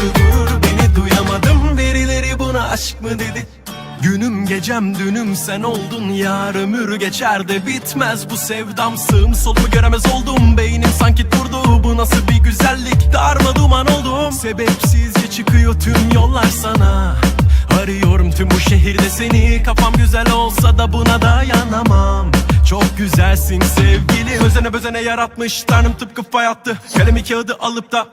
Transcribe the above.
Yakar durur beni duyamadım. Birileri buna aşk mı dedi? Günüm gecem dünüm sen oldun. Yar Ömür geçer de bitmez bu sevdam. Sığım solumu göremez oldum. Beynim sanki durdu. Bu nasıl bir güzellik? Darma duman oldum. Sebepsizce çıkıyor tüm yollar sana. Arıyorum tüm bu şehirde seni. Kafam güzel olsa da buna dayanamam. Çok güzelsin sevgili Özene bezene yaratmış. Tanrım tıpkı fay attı. Kalemi kağıdı alıp da